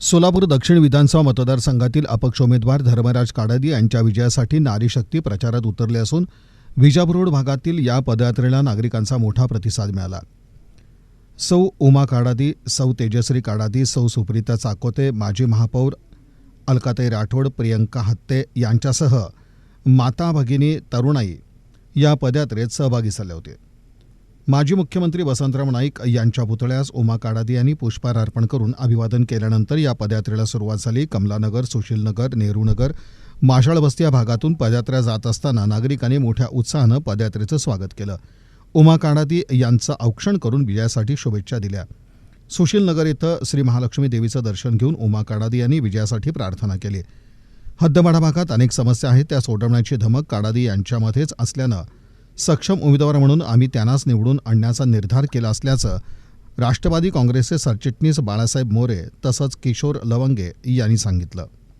सोलापूर दक्षिण विधानसभा मतदारसंघातील अपक्ष उमेदवार धर्मराज काडादी यांच्या विजयासाठी नारी शक्ती प्रचारात उतरले असून विजापूर रोड भागातील या पदयात्रेला नागरिकांचा मोठा प्रतिसाद मिळाला. सौ उमा काडादी सौ तेजश्री काडादी सौ सुप्रिता चाकोते माजी महापौर अलकाताई राठोड प्रियंका हत्ते यांच्यासह माता भगिनी तरुणाई या पदयात्रेत सहभागी झाले होते. माजी मुख्यमंत्री वसंतराव नाईक यांच्या पुतळ्यास उमा काडादी यांनी पुष्पहार अर्पण करून अभिवादन केल्यानंतर या पदयात्रेला सुरुवात झाली. कमलानगर सुशीलनगर नेहरूनगर माशाळवस्ती या भागातून पदयात्रा जात असताना नागरिकांनी मोठ्या उत्साहानं पदयात्रेचं स्वागत केलं. उमा काडादी यांचं औक्षण करून विजयासाठी शुभेच्छा दिल्या. सुशीलनगर इथं श्री महालक्ष्मी देवीचं दर्शन घेऊन उमा काडादी यांनी विजयासाठी प्रार्थना केली. हद्दमाडा भागात अनेक समस्या आहेत. त्या सोडवण्याची धमक काडादी यांच्यामध्येच असल्यानं सक्षम उमेदवार म्हणून आम्ही त्यांनाच निवडून आणण्याचा निर्धार केला असल्याचं राष्ट्रवादी काँग्रेसचे सरचिटणीस बाळासाहेब मोरे तसंच किशोर लवंगे यांनी सांगितलं.